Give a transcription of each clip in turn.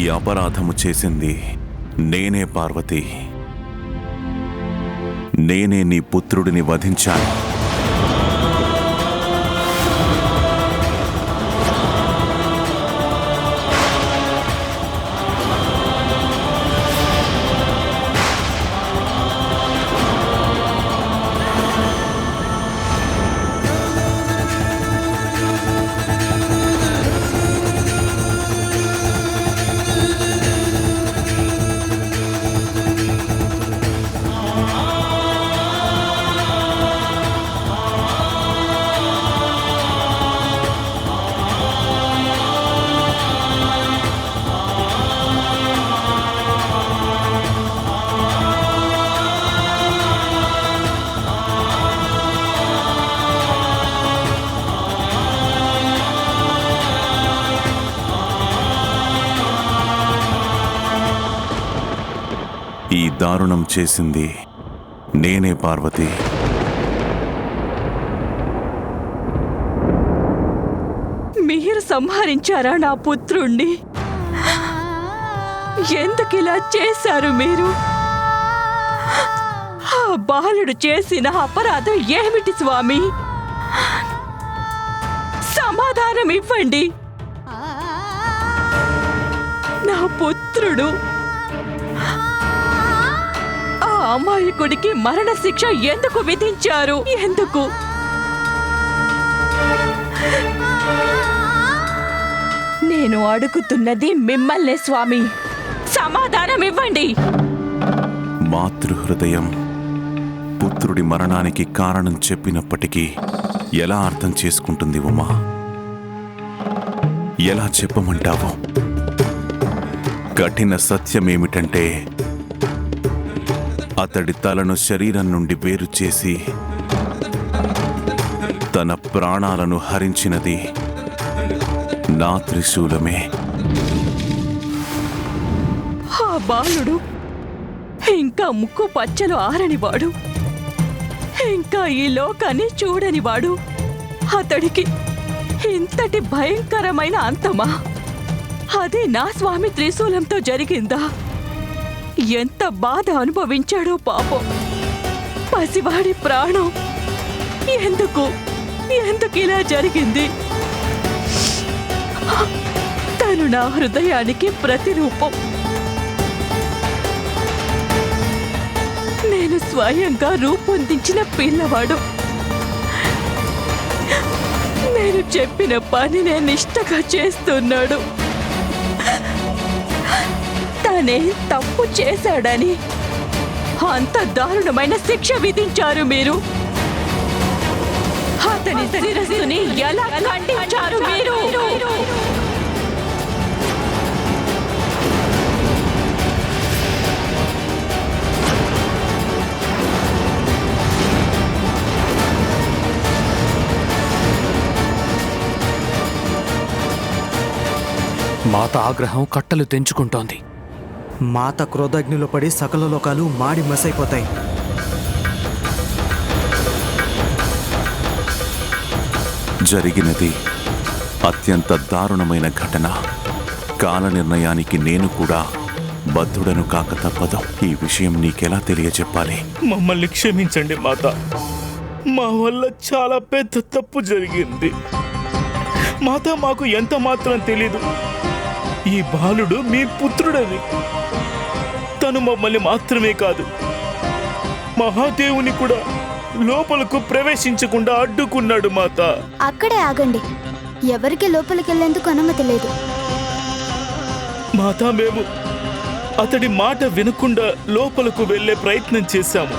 ఈ అపరాధము చేసింది నేనే పార్వతి. నేనే నీ పుత్రుడిని వధించాను. చేసింది. నేనే పార్వతి. మీరు సంహరించారా నా పుత్రుణ్ణి? ఎందుకు ఇలా చేశారు మీరు? ఆ బాలుడు చేసిన అపరాధం ఏమిటి స్వామి? సమాధానం ఇవ్వండి. నా పుత్రుడు అమాయకుడికి మరణ శిక్ష ఎందుకు విధించారు? ఎందుకు? నేను అడుగుతున్నది మిమ్మల్ని స్వామి. సమాధానం ఇవ్వండి. మాతృహృదయం పుత్రుడి మరణానికి కారణం చెప్పినప్పటికీ ఎలా అర్థం చేసుకుంటుంది ఉమా? ఎలా చెప్పమంటావు? కఠిన సత్యమేమిటంటే అతడి తలను శరీరం నుండి వేరు చేసి తన ప్రాణాలను హరించినది నా త్రిశూలమే. ఆ బాలుడు ఇంకా ముక్కు పచ్చలు ఆరనివాడు ఇంకా ఈ లోకాన్ని చూడనివాడు. అతడికి ఇంతటి భయంకరమైన అంతమా? అది నా స్వామి త్రిశూలంతో జరిగిందా? ఎంత బాధ అనుభవించాడో పాపం. పసివాడి ప్రాణం. ఎందుకు? ఎందుకు ఇలా జరిగింది? తను నా హృదయానికి ప్రతిరూపం. నేను స్వయంగా రూపొందించిన పిల్లవాడు. నేను చెప్పిన పని నేను నిష్టగా చేస్తున్నాడు. తనే తప్పు చేశాడని. అంత దారుణమైన శిక్ష విధించారు మీరు. అతని శిరస్సుని ఎలా ఖండించారు మీరు? మాత ఆగ్రహం కట్టలు తెంచుకుంటోంది. మాత క్రోధాగ్నిలో పడి సకల లోకాలు మాడి మసైపోతాయి. జరిగినది అత్యంత దారుణమైన ఘటన. కాల నిర్ణయానికి నేను కూడా బద్ధుడను కాక తప్పదు. ఈ విషయం నీకెలా తెలియజెప్పాలి మమ్మల్ని క్షమించండి మాత. మా వల్ల చాలా పెద్ద తప్పు జరిగింది. మాత మాకు ఎంత మాత్రం తెలీదు. ఈ బాలుడు మీ పుత్రుడని తను మమ్మల్ని మాత్రమే కాదు. మహాదేవుని కూడా లోపలకు ప్రవేశించకుండా అడ్డుకున్నాడు మాత. అక్కడే ఆగండి. ఎవరికి లోపలికెళ్ళేందుకు అనుమతి లేదు. మాత మేము అతడి మాట వినకుండా లోపలకు వెళ్ళే ప్రయత్నం చేశాము.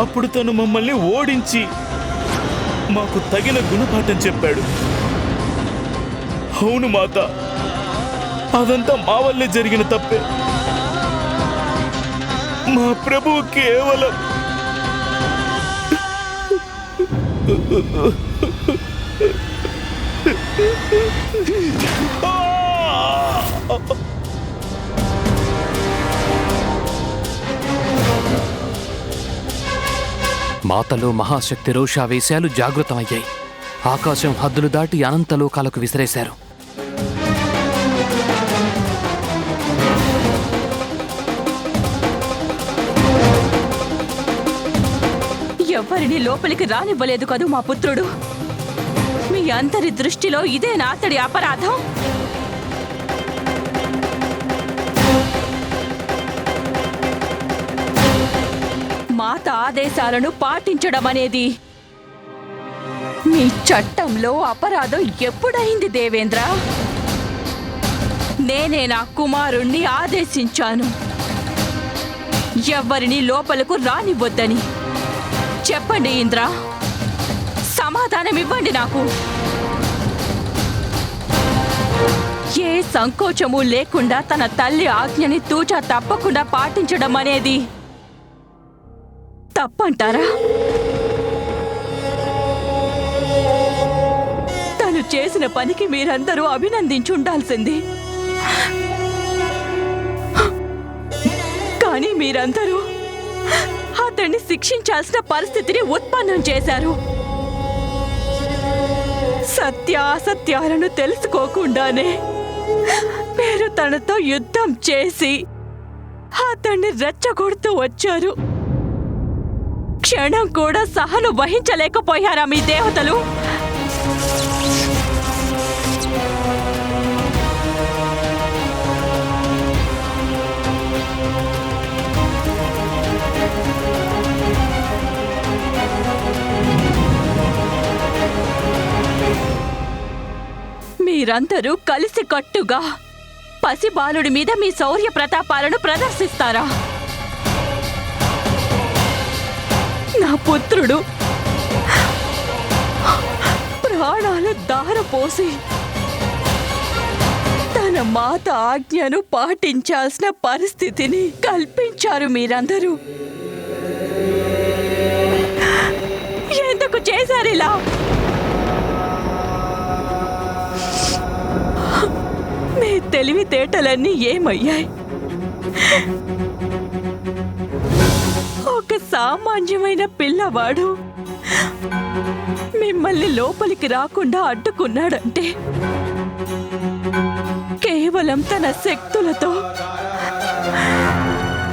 అప్పుడు తను మమ్మల్ని ఓడించి మాకు తగిన గుణపాఠం చెప్పాడు. అవును మాత అదంతా మా వల్లే జరిగిన తప్పే. మా ప్రభు కేవలం మాతలో మహాశక్తి రోషావేశాలు జాగృతమయ్యాయి. ఆకాశం హద్దులు దాటి అనంతలోకాలకు విసిరేశారు. ఎవరిని లోపలికి రానివ్వలేదు కదూ మా పుత్రుడు? మీ అందరి దృష్టిలో ఇదే నా అతడి అపరాధం? మాత ఆదేశాలను పాటించడం అనేది మీ చట్టంలో అపరాధం ఎప్పుడైంది దేవేంద్ర? నేనే నా కుమారుణ్ణి ఆదేశించాను. ఎవ్వరిని లోపలకు రానివ్వద్దని. చెప్పండి ఇంద్ర. సమాధానం ఇవ్వండి నాకు. ఏ సంకోచము లేకుండా తన తల్లి ఆజ్ఞని తూచా తప్పకుండా పాటించడం అనేది తప్పంటారా? తను చేసిన పనికి మీరందరూ అభినందించుండాల్సింది. కానీ మీరందరూ అతన్ని శిక్షించాల్సిన పరిస్థితిని ఉత్పన్నం చేశారు. సత్యాసత్యాలను తెలుసుకోకుండానే మీరు తనతో యుద్ధం చేసి అతన్ని రెచ్చగొడుతూ వచ్చారు. క్షణం కూడా సహను వహించలేకపోయారా మీ దేవతలు? మీరందరూ కలిసి కట్టుగా పసిబాలుడి మీద మీ శౌర్య ప్రతాపాలను ప్రదర్శిస్తారా? నా పుత్రుడు ప్రాణాలు దారపోసి తన మాత ఆజ్ఞను పాటించాల్సిన పరిస్థితిని కల్పించారు మీరందరూ. ఎందుకు చేశారు తెలివితేటలన్నీ ఏమయ్యాయి? ఒక సామాన్యమైన పిల్లవాడు మిమ్మల్ని లోపలికి రాకుండా అడ్డుకున్నాడంటే కేవలం తన శక్తులతో.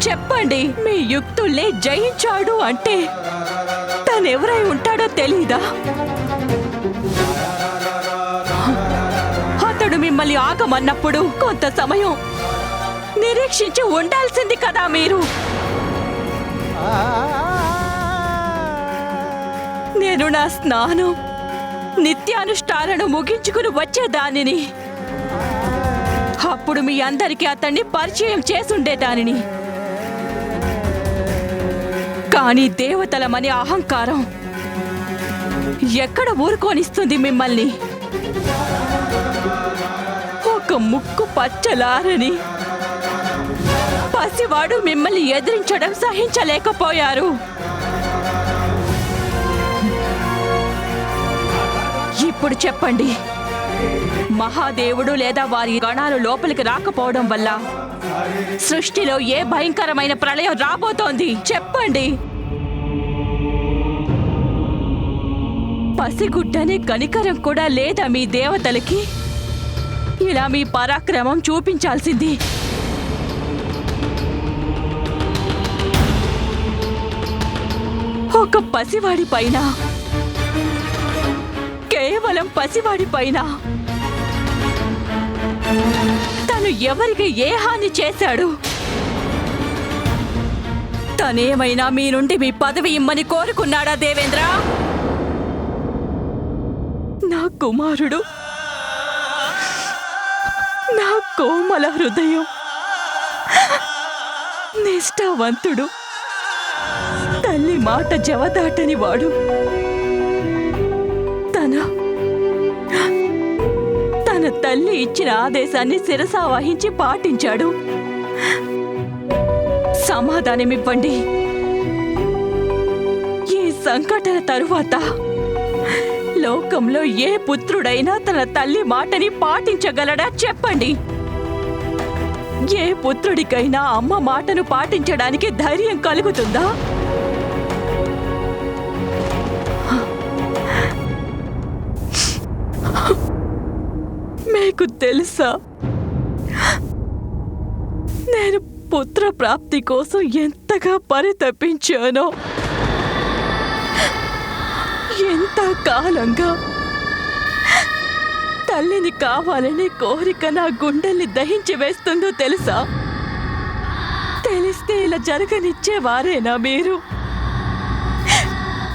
చెప్పండి మీ యుక్తుల్నే జయించాడు అంటే తనెవరై ఉంటాడో తెలీదా? మిమ్మల్ని ఆగమన్నప్పుడు కొంత సమయం నిరీక్షించి ఉండాల్సింది కదా మీరు. నేను నా స్నానం నిత్యానుష్ఠానను ముగించుకుని వచ్చేదానిని. అప్పుడు మీ అందరికీ అతన్ని పరిచయం చేసుండేదానిని. కానీ దేవతలమనే అహంకారం ఎక్కడ ఊరుకోనిస్తుంది మిమ్మల్ని? ముక్కు పచ్చలారని. పసివాడు మిమ్మల్ని ఎదిరించడం సహించలేకపోయారు. ఇప్పుడు చెప్పండి మహాదేవుడు లేదా వారి గణాలు లోపలికి రాకపోవడం వల్ల సృష్టిలో ఏ భయంకరమైన ప్రళయం రాబోతోంది? చెప్పండి. పసిగుడ్డనే కనికరం కూడా లేదా మీ దేవతలకి? ఇలా మీ పరాక్రమం చూపించాల్సింది. ఒక పసివాడి పైన. కేవలం పసివాడి పైన. తను ఎవరికి ఏ హాని చేశాడు? తనేమైనా మీ నుండి మీ పదవి ఇమ్మని కోరుకున్నాడా దేవేంద్ర? నా కుమారుడు కోమల హృదయం. నిష్ఠావంతుడు. తల్లి మాట జవదాటని వాడు. తన తన తల్లి ఇచ్చిన ఆదేశాన్ని శిరసా వహించి పాటించాడు. సమాధానమివ్వండి. ఈ సంఘటన తరువాత లోకంలో ఏ పుత్రుడైనా తన తల్లి మాటని పాటించగలడా చెప్పండి. ఏ పుత్రుడికైనా అమ్మ మాటను పాటించడానికి ధైర్యం కలుగుతుందా? మీకు తెలుసా? నేను పుత్ర ప్రాప్తి కోసం ఎంతగా పరితపించానో? ఎంత కాలంగా తల్లిని కావాలనే కోరిక నా గుండెల్ని దహించి వేస్తుందో తెలుసా? తెలిస్తే ఇలా జరగనిచ్చేవారేనా మీరు?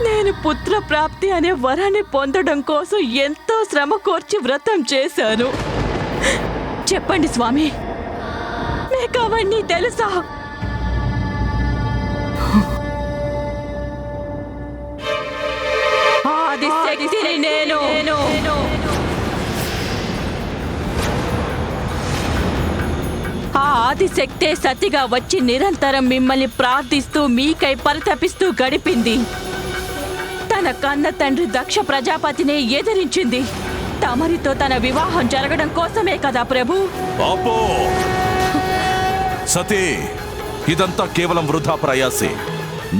నేను పుత్ర ప్రాప్తి అనే వరాన్ని పొందడం కోసం ఎంతో శ్రమ కోర్చి వ్రతం చేశాను. చెప్పండి స్వామి మీకు అవన్నీ తెలుసా? నేను. ఆ ఆదిశక్తే సతిగా వచ్చి నిరంతరం మిమ్మల్ని ప్రార్థిస్తూ మీకై పరితపిస్తూ గడిపింది. తన కన్న తండ్రి దక్ష ప్రజాపతిని ఎదిరించింది. తమరితో తన వివాహం జరగడం కోసమే కదా ప్రభు? ఆపో సతీ ఇదంతా కేవలం వృధా ప్రయాసే.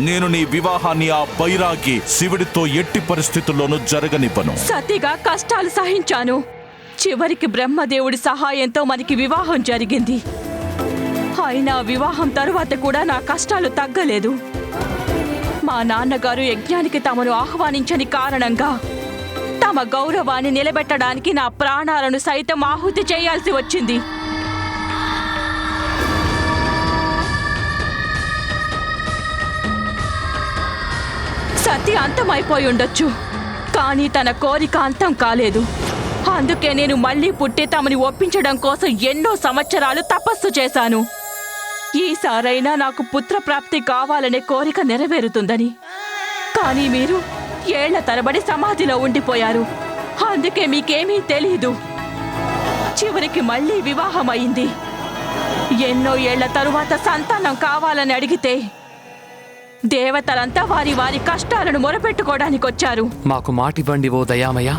నేను నీ వివాహాన్ని ఆ బైరాగి శివుడితో ఎట్టి పరిస్థితుల్లోనూ జరగనివ్వను. సతిగా కష్టాలు సహించాను. చివరికి బ్రహ్మదేవుడి సహాయంతో మనకి వివాహం జరిగింది. అయినా వివాహం తరువాత కూడా నా కష్టాలు తగ్గలేదు. మా నాన్నగారు యజ్ఞానికి తమను ఆహ్వానించని కారణంగా తమ గౌరవాన్ని నిలబెట్టడానికి నా ప్రాణాలను సైతం ఆహుతి చేయాల్సి వచ్చింది. సతి అంతమైపోయి ఉండొచ్చు కానీ తన కోరిక అంతం కాలేదు. అందుకే నేను మళ్ళీ పుట్టి తమని ఒప్పించడం కోసం ఎన్నో సంవత్సరాలు తపస్సు చేశాను. ఈసారైనా నాకు పుత్రప్రాప్తి కావాలనే కోరిక నెరవేరుతుందని. కానీ మీరు ఏళ్ళ తరబడి సమాధిలో ఉండిపోయారు. అందుకే మీకేమీ తెలీదు. చివరికి మళ్ళీ వివాహం అయింది ఎన్నో ఏళ్ళ తరువాత సంతానం కావాలని అడిగితే దేవతలంతా వారి వారి కష్టాలను మొరపెట్టుకోవడానికి వచ్చారు మాకు మాటివ్వండి ఓ దయామయ్య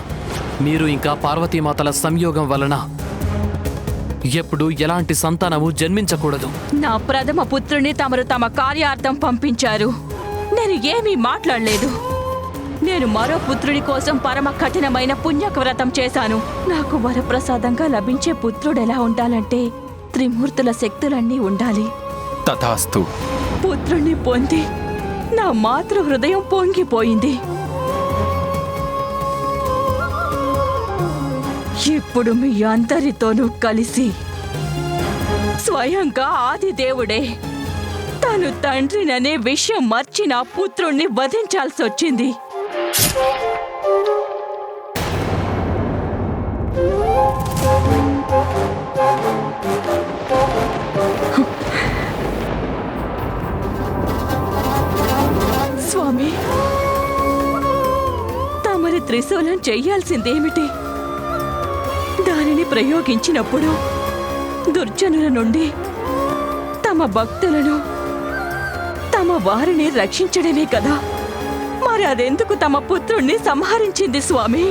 మీరు ఇంకా పార్వతీమాతల సంయోగం వలన ఎప్పుడు ఎలాంటి సంతానము జన్మించకూడదు. నా ప్రథమ పుత్రుని తమరు తమ కార్యార్థం పంపించారు. నేను ఏమీ మాట్లాడలేదు. నేను మరో పుత్రుడి కోసం పరమ కఠినమైన పుణ్యక వ్రతం చేశాను. నాకు వరప్రసాదంగా లభించే పుత్రుడు ఎలా ఉండాలంటే త్రిమూర్తుల శక్తులన్నీ ఉండాలి. తథాస్తు. పుత్రుణ్ణి పొంది నా మాతృ హృదయం పొంగిపోయింది. ఇప్పుడు మీ అందరితోనూ కలిసి స్వయంగా ఆదిదేవుడే తను తండ్రిననే విషయం మర్చిన పుత్రుణ్ణి వధించాల్సి వచ్చింది. స్వామి తమరి త్రిశూలం చెయ్యాల్సిందేమిటి శక్తిని ప్రయోగించినప్పుడు దుర్జనుల నుండి తమ భక్తులను తమ వారిని రక్షించడమే కదా. మరి అదెందుకు తమ పుత్రుణ్ణి సంహరించింది స్వామి?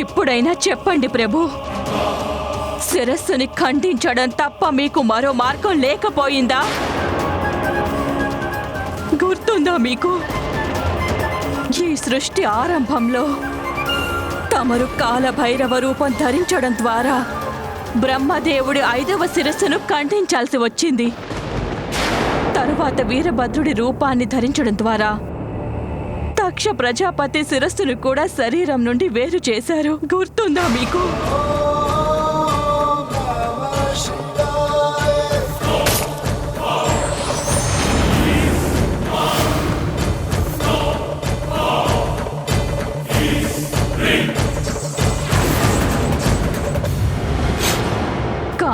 ఇప్పుడైనా చెప్పండి ప్రభు. శిరస్సుని ఖండించడం తప్ప మీకు మరో మార్గం లేకపోయిందా? గుర్తుందా మీకు? ఈ సృష్టి ఆరంభంలో తమరు కాలభైరవ రూపం ధరించడం ద్వారా బ్రహ్మదేవుడి ఐదవ శిరస్సును ఖండించాల్సి వచ్చింది. తరువాత వీరభద్రుడి రూపాన్ని ధరించడం ద్వారా తక్ష ప్రజాపతి శిరస్సును కూడా శరీరం నుండి వేరు చేశారు. గుర్తుందా మీకు?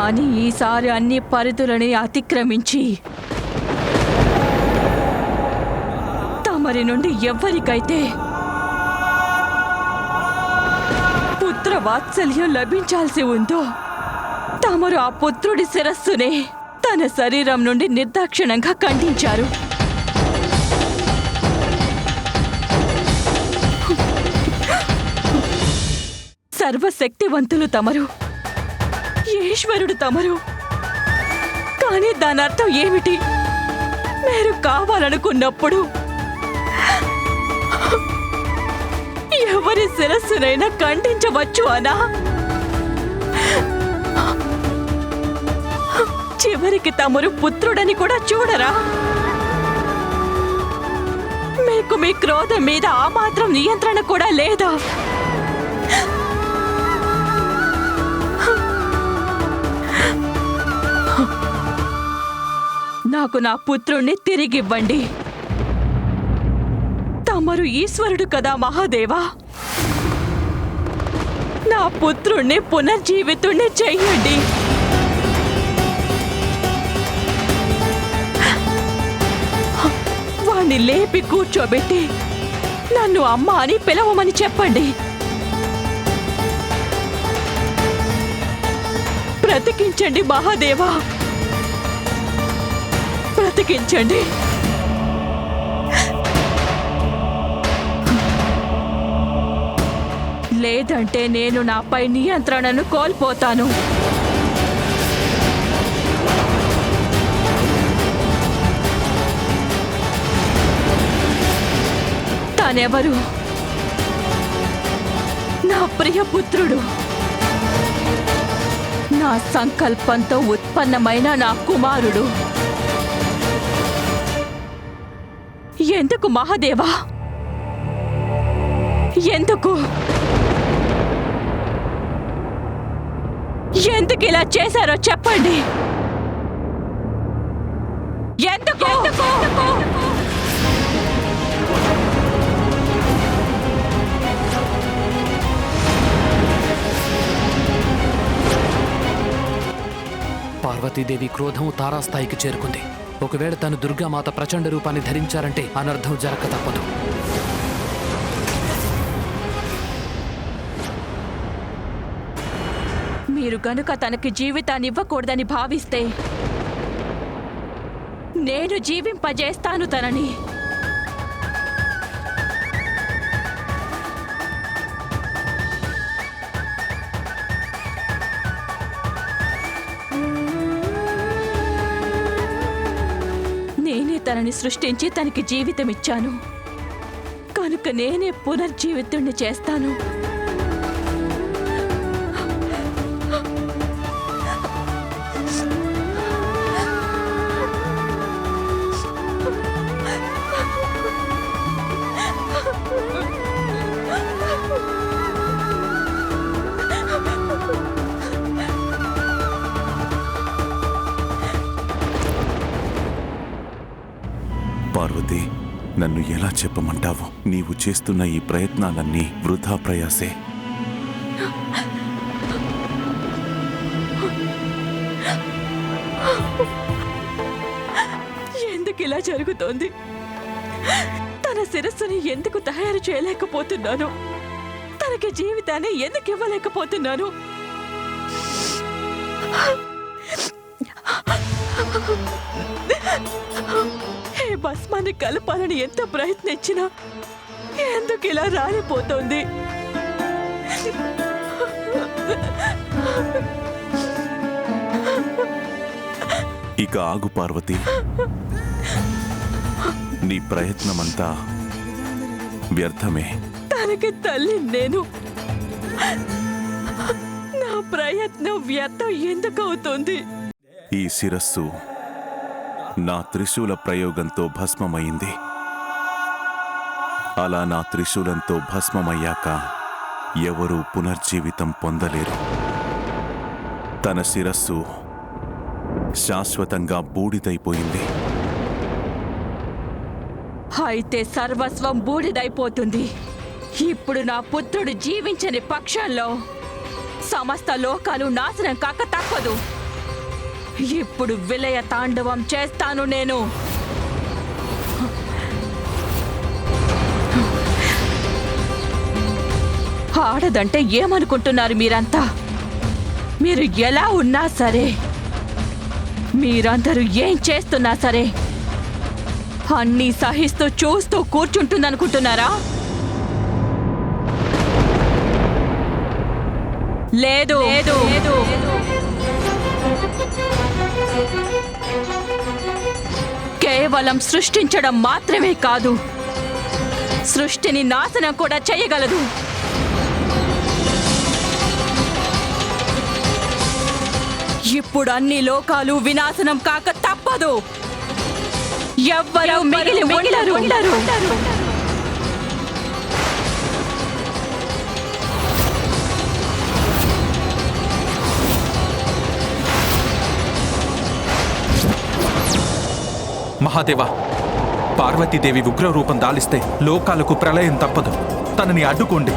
కానీ ఈసారి అన్ని పరిధులని అతిక్రమించి తమరి నుండి ఎవ్వరికైతే పుత్ర వాత్సల్యం లభించాల్సి ఉందో తమరు ఆ పుత్రుడి శిరస్సునే తన శరీరం నుండి నిర్దాక్షిణంగా ఖండించారు. సర్వశక్తివంతులు తమరు. ఈశ్వరుడు తమరు. కానీ దాని అర్థం ఏమిటి? మీరు కావాలనుకున్నప్పుడు ఎవరి శిరస్సునైనా ఖండించవచ్చు అనా? చివరికి తమరు పుత్రుడని కూడా చూడరా? మీకు మీ క్రోధం మీద ఆ మాత్రం నియంత్రణ కూడా లేదా? నాకు నా పుత్రుణ్ణి తిరిగివ్వండి. తమరు ఈశ్వరుడు కదా మహాదేవా. నా పుత్రుణ్ణి పునర్జీవితుణ్ణి చెయ్యండి వాణ్ణి లేపి కూర్చోబెట్టి నన్ను అమ్మ అని పిలవమని చెప్పండి. బ్రతికించండి మహాదేవా. బ్రతికించండి. లేదంటే నేను నాపై నియంత్రణను కోల్పోతాను. తానెవరు? నా ప్రియపుత్రుడు నా సంకల్పంతో ఉత్పన్నమైన నా కుమారుడు. ఎందుకు మహాదేవా? ఎందుకు? ఎందుకు ఇలా చేశారో చెప్పండి. ఎందుకు? పార్వతీదేవి క్రోధం తారాస్థాయికి చేరుకుంది. ఒకవేళ తను దుర్గామాత ప్రచండ రూపాన్ని ధరించారంటే అనర్థం జరగక తప్పదు. మీరు గనుక తనకి జీవితాన్ని ఇవ్వకూడదని భావిస్తే నేను జీవింపజేస్తాను తనని. తనని సృష్టించి తనకి జీవితం ఇచ్చాను కనుక నేనే పునర్జీవితుణ్ణి చేస్తాను. పార్వతి నన్ను ఎలా చెప్పమంటావు? నీవు చేస్తున్న ఈ ప్రయత్నాలన్నీ వృధా ప్రయాసే. ఎందుకు ఇలా జరుగుతోంది? తన శిరస్సుని ఎందుకు తయారు చేయలేకపోతున్నాను? తనకి జీవితాన్ని ఎందుకు ఇవ్వలేకపోతున్నాను? భస్మాన్ని కలపాలని ఎంత ప్రయత్నించినా ఎందుకు ఇలా రాలిపోతోంది? ఇక ఆగు పార్వతి. నీ ప్రయత్నమంతా వ్యర్థమే. తనకి తల్లి నేను. నా ప్రయత్నం వ్యర్థం ఎందుకు అవుతుంది? ఈ శిరస్సు నా త్రిశూల ప్రయోగంతో భస్మమైంది. అలా నా త్రిశూలంతో భస్మమయ్యాక ఎవరూ పునర్జీవితం పొందలేరు. తన శిరస్సు శాశ్వతంగా బూడిదైపోయింది. అయితే సర్వస్వం బూడిదైపోతుంది. ఇప్పుడు నా పుత్రుడు జీవించని పక్షంలో సమస్త లోకాలు నాశనం కాక తప్పదు. ఇప్పుడు విలయ తాండవం చేస్తాను నేను. ఆడదంటే ఏమనుకుంటున్నారు మీరంతా? మీరు ఎలా ఉన్నా సరే మీరందరూ ఏం చేస్తున్నా సరే అన్నీ సహిస్తూ చూస్తూ కూర్చుంటుందనుకుంటున్నారా? లేదు. లేదు. లేదు. కేవలం సృష్టించడం మాత్రమే కాదు. సృష్టిని నాశనం కూడా చేయగలదు. ఇప్పుడు అన్ని లోకాలు వినాశనం కాక తప్పదు. ఎవ్వరూ మిగిలి ఉండరు. మహాదేవా పార్వతీదేవి ఉగ్రరూపం దాలిస్తే లోకాలకు ప్రళయం తప్పదు. తనని అడ్డుకోండి.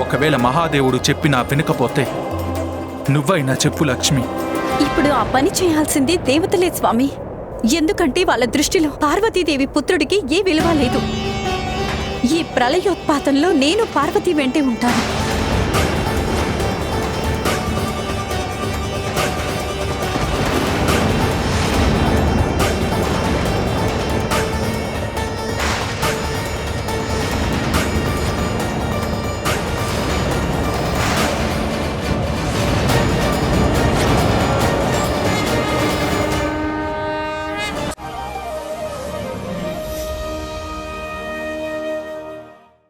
ఒకవేళ మహాదేవుడు చెప్పినా వినకపోతే నువ్వైనా చెప్పు లక్ష్మి. ఇప్పుడు ఆ పని చేయాల్సింది దేవతలే స్వామి. ఎందుకంటే వాళ్ళ దృష్టిలో పార్వతీదేవి పుత్రుడికి ఏ విలువ లేదు. ఈ ప్రళయోత్పాతంలో నేను పార్వతీ వెంటే ఉంటాను.